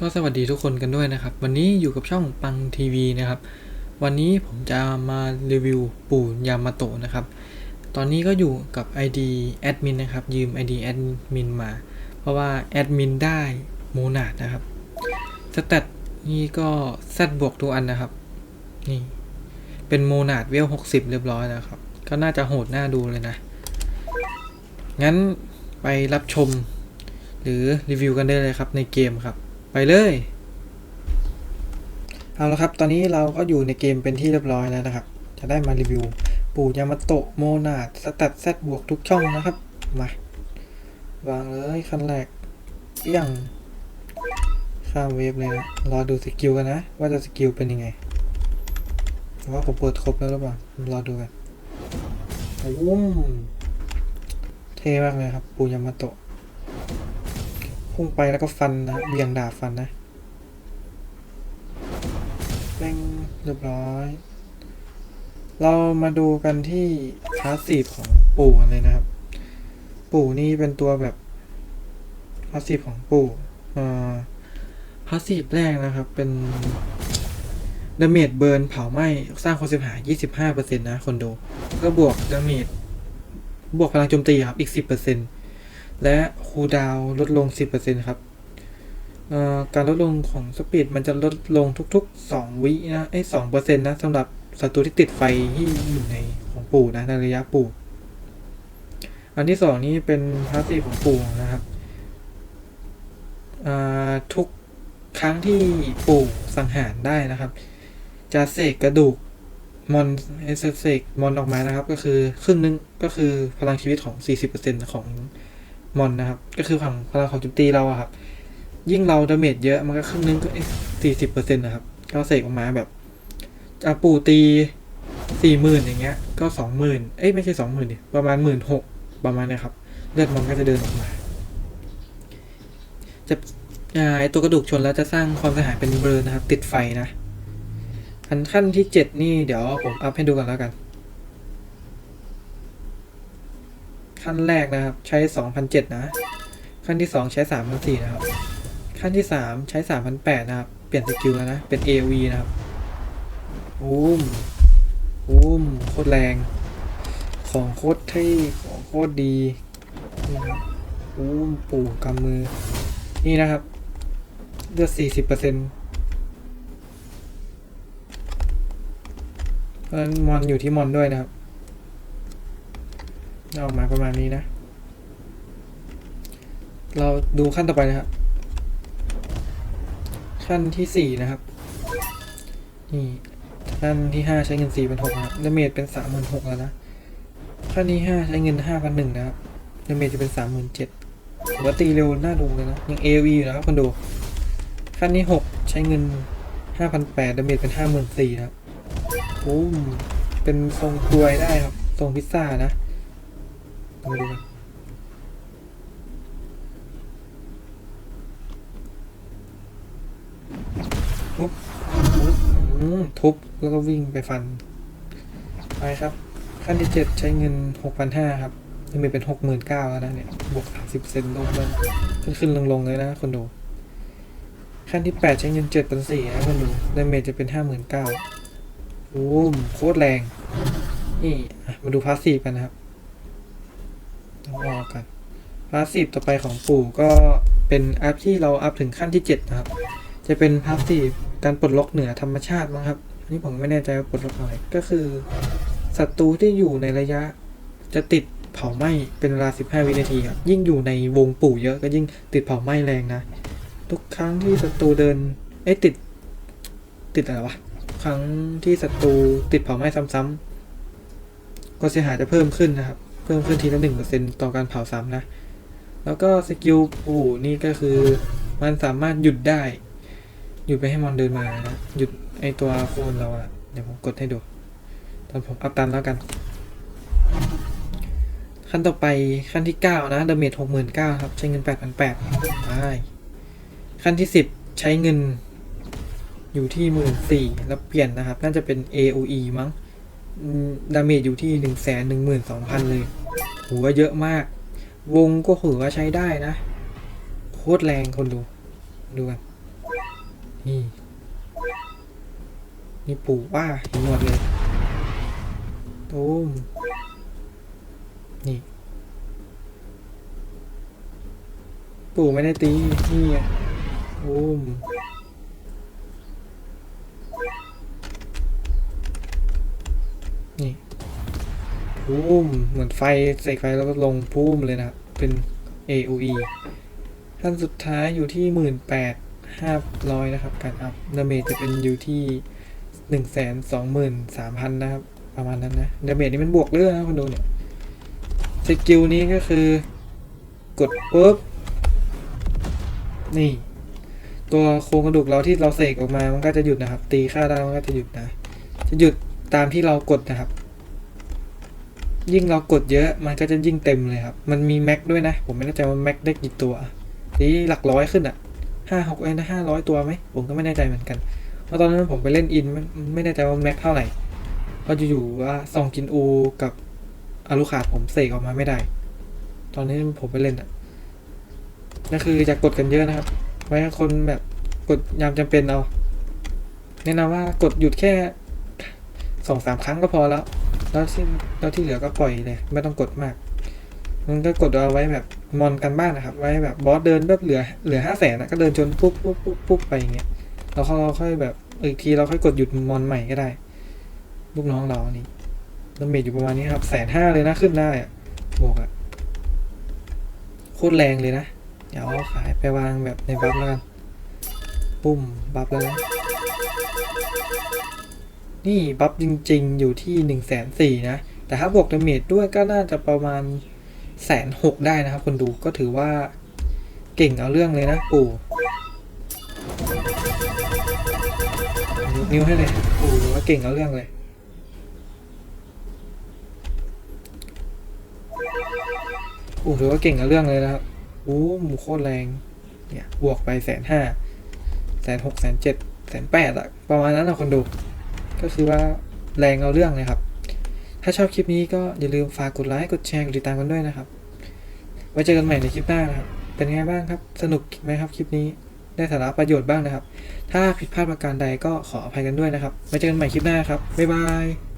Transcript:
ก็สวัสดีทุกคนกันด้วยนะครับ วันนี้อยู่กับช่องปังทีวีนะครับ วันนี้ผมจะมารีวิวปู่ยามาโตะนะครับ ตอนนี้ก็อยู่กับ ID แอดมินนะครับ ยืม ID แอดมินมา เพราะว่าแอดมินได้โมนาดนะครับสแตทนี่ก็แซดบวกทุกอันนะครับ นี่ เป็นโมนาดเวล 60 เรียบร้อยแล้วครับ ก็น่าจะโหดหน่าดูเลยนะ งั้นไปรับชม หรือรีวิวกันได้เลยครับในเกมครับ ไปเลย เอาละครับ ตอนนี้เราก็อยู่ในเกมเป็นที่เรียบร้อยแล้วนะครับ จะได้มารีวิว ปู่ยามาโตะโมนาดสแตทแซดบวกทุกช่องนะครับ มา วางเลยขั้นแรกเปี้ยงข้ามเวฟเลยนะรอดูสกิลกันนะ ว่าจะสกิลเป็นยังไงว่าผมเปิดครบแล้วหรือเปล่ารอดูกันวุ้มเท่มากเลยครับ ปูยามาโตะ พุ่งไปแล้วก็ฟันนะเบี่ยงดาบฟันนะเป้งเรียบร้อย เรามาดูกันที่พาสซีฟของปู่กันเลยนะครับ ปู่นี่เป็นตัวแบบพาสซีฟของปู่อ่าพาสซีฟแรกนะครับเป็นดาเมจเบิร์นเผาไหม้สร้างความเสียหาย 25%นะคนดู ก็บวกดาเมจบวกพลังโจมตีครับอีก 10% และคูลดาวลดลง 10%ครับการลดลงของสปีดมันจะลดลงทุก ๆ 2 วินะไอ้สองเปอร์เซ็นต์นะสำหรับศัตรูที่ติดไฟที่อยู่ในของปู่นะในระยะปู่ อันที่สองนี่เป็นพาสซีฟของปู่นะครับทุกครั้งที่ปู่สังหารได้นะครับ จะเสกกระดูกมอนเอเสกมอนออกมานะครับ ก็คือครึ่งนึงก็คือพลังชีวิตของ 40%ของ มอนนะครับ ก็คือฝั่งพลังของจุตีเราอะครับ ยิ่งเราดาเมจเยอะมันก็ครึ่งนึงก็สี่สิบเปอร์เซ็นต์นะครับก็เสกออกมาแบบอาปูตีสี่หมื่นอย่างเงี้ย ก็สองหมื่นเอ้ยไม่ใช่สองหมื่นดิประมาณหมื่นหกประมาณนี้ยครับ เลือดมันก็จะเดินออกมา จะไอตัวกระดูกชนแล้วจะสร้างความเสียหายเป็นเบลอนะครับ ติดไฟนะ อันขั้นที่เจ็ดนี่เดี๋ยวผมอัพให้ดูกันแล้วกัน ขั้นแรกนะครับ ใช้ 2,007นะ ขั้นที่ 2 ใช้ 3,004นะครับ ขั้นที่ 3 ใช้ 3,008นะครับ เปลี่ยนสกิลแล้วนะ เป็น AOV นะครับอุ้มอุ้มโคตรแรง ของโคตรเท่ของโคตรดีอุ้มปู่กำมือ นี่นะครับ เลือด40%เพราะฉะนั้นมอนอยู่ที่มอนด้วยนะครับ ออกมาประมาณนี้นะ เราดูขั้นต่อไปนะครับ ขั้นที่สี่นะครับ นี่ขั้นที่ห้าใช้เงินสี่เป็นหกนะครับดาเมจเป็นสามหมื่นหกแล้วนะ ขั้นที่ห้าใช้เงินห้าพันหนึ่งนะครับดาเมจจะเป็นสามหมื่นเจ็ดถือว่าตีเร็วน่าดูเลยนะ ยังเอวีอยู่นะครับคนดู ขั้นที่หกใช้เงินห้าพันแปดดาเมจเป็นห้าหมื่นสี่นะครับโอ้เป็นทรงกลวยได้ครับ ทรงพิซซ่านะ มาดูกันทุบทุบทุบแล้วก็วิ่งไปฟัน ไปครับ ขั้นที่เจ็ดใช้เงินหกพันห้าครับยังมีเป็นหกหมื่นเก้าแล้วนะเนี่ย บวกสามสิบเซนลงเลยขึ้นขึ้นลงลงเลยนะคนดู ขั้นที่แปดใช้เงินเจ็ดพันสี่นะคนดูดาเมจจะเป็นห้าหมื่นเก้าโอ้มโคตรแรง นี่มาดูพาสซีฟกันนะครับ ต้องออกกันพาสซีฟต่อไปของปู่ก็เป็นอัพที่เราอัพถึงขั้นที่ 7 นะครับ จะเป็นพาสซีฟการปลดล็อกเหนือธรรมชาติมั้งครับนี่ผมไม่แน่ใจว่าปลดล็อกอะไรก็คือศัตรูที่อยู่ในระยะจะติดเผาไหม้เป็นเวลา 15 วินาทีครับยิ่งอยู่ในวงปู่เยอะก็ยิ่งติดเผาไหม้แรงนะ ทุกครั้งที่ศัตรูเดินเอ้ติด ติดอะไรวะครั้งที่ศัตรูติดเผาไหม้ซ้ำๆก็เสียหายจะเพิ่มขึ้นนะครับ เพิ่มขึ้นทีละหนึ่งเปอร์เซ็นต์ต่อการเผาซ้ำนะ แล้วก็สกิลปู่นี่ก็คือมันสามารถหยุดได้ หยุดไปให้มอนเดินมานะหยุดไอตัวโคนเราอะเดี๋ยวผมกดให้ดู ตอนผมอัพตันแล้วกัน ขั้นต่อไปขั้นที่เก้านะดาเมจหกหมื่นเก้าครับ ใช้เงินแปดพันแปดไปขั้นที่สิบใช้เงินอยู่ที่หมื่นสี่แล้วเปลี่ยนนะครับ น่าจะเป็น AOE มั้ง ดาเมจอยู่ที่หนึ่งแสนหนึ่งหมื่นสองพันเลยถือว่าเยอะมาก วงก็ถือว่าใช้ได้นะ โคตรแรงคนดู ดูกัน นี่ นี่ปู่ว่าเห็นหมดเลยตูมนี่ ปู่ไม่ได้ตี นี่ไงตูม นี่พูมเหมือนไฟเสกไฟแล้วก็ลงพูมเลยนะครับ เป็น AOE ขั้นสุดท้ายอยู่ที่หมื่นแปดห้าร้อยนะครับ การอัพดาเมจจะเป็นอยู่ที่หนึ่งแสนสองหมื่นสามพันนะครับ ประมาณนั้นนะดาเมจนี่มันบวกเรื่อยนะคุณดูเนี่ยสกิลนี้ก็คือกดปุ๊บ นี่ ตัวโครงกระดูกเราที่เราเสกออกมามันก็จะหยุดนะครับ ตีค่าได้มันก็จะหยุดนะ จะหยุด ตามที่เรากดนะครับ ยิ่งเรากดเยอะมันก็จะยิ่งเต็มเลยครับ มันมีแม็กด้วยนะ ผมไม่แน่ใจว่าแม็กได้กี่ตัวนี่หลักร้อยขึ้นอะห้าหกเอ้นะห้าร้อยตัวไหมผมก็ไม่แน่ใจเหมือนกันเพราะตอนนั้นผมไปเล่นอินไม่ไม่แน่ใจว่าแม็กเท่าไหร่ก็อยู่ว่าซองกินอูกับอารุขาดผมเสกออกมาไม่ได้ ตอนนี้ผมไปเล่นอะนั่นคือจะกดกันเยอะนะครับ ไว้คนแบบกดยามจำเป็นเอา แนะนำว่ากดหยุดแค่ สองสามครั้งก็พอแล้ว แล้วที่แล้วที่เหลือก็ปล่อยเลย ไม่ต้องกดมากมันก็กดเอาไว้แบบมอนกันบ้างนะครับ ไว้แบบบอสเดินแบบเหลือเหลือห้าแสนนะก็เดินชนปุ๊บปุ๊บปุ๊บปุ๊บไปอย่างเงี้ยแล้วเราค่อยแบบอีกทีเราค่อยกดหยุดมอนใหม่ก็ได้ ลูกน้องเรานี่ดาเมจอยู่ประมาณนี้ครับแสนห้าเลยนะขึ้นได้อะบวกอะโคตรแรงเลยนะเดี๋ยวเอาขายไปวางแบบในบัฟแล้วกัน ปุ้มบัฟแล้วนะ นี่บัฟจริงๆ อยู่ที่หนึ่งแสนสี่นะ แต่ถ้าบวกดาเมจด้วยก็น่าจะประมาณแสนหกได้นะครับ คนดูก็ถือว่าเก่งเอาเรื่องเลยนะปู่นิ้วให้เลยปู่ถือว่าเก่งเอาเรื่องเลย ปู่ถือว่าเก่งเอาเรื่องเลยนะครับโอ้หมูโคตรแรง เนี่ย บวกไปแสนห้าแสนหกแสนเจ็ดแสนแปดอะประมาณนั้นนะคนดู ก็คือว่าแรงเอาเรื่องเลยครับ ถ้าชอบคลิปนี้ก็อย่าลืมฝากกดไลค์ กดแชร์ กดติดตามกันด้วยนะครับ ไว้เจอกันใหม่ในคลิปหน้านะครับ เป็นไงบ้างครับ สนุกไหมครับคลิปนี้ ได้สาระประโยชน์บ้างนะครับ ถ้าผิดพลาดประการใดก็ขออภัยกันด้วยนะครับ ไว้เจอกันใหม่คลิปหน้าครับ บ๊ายบาย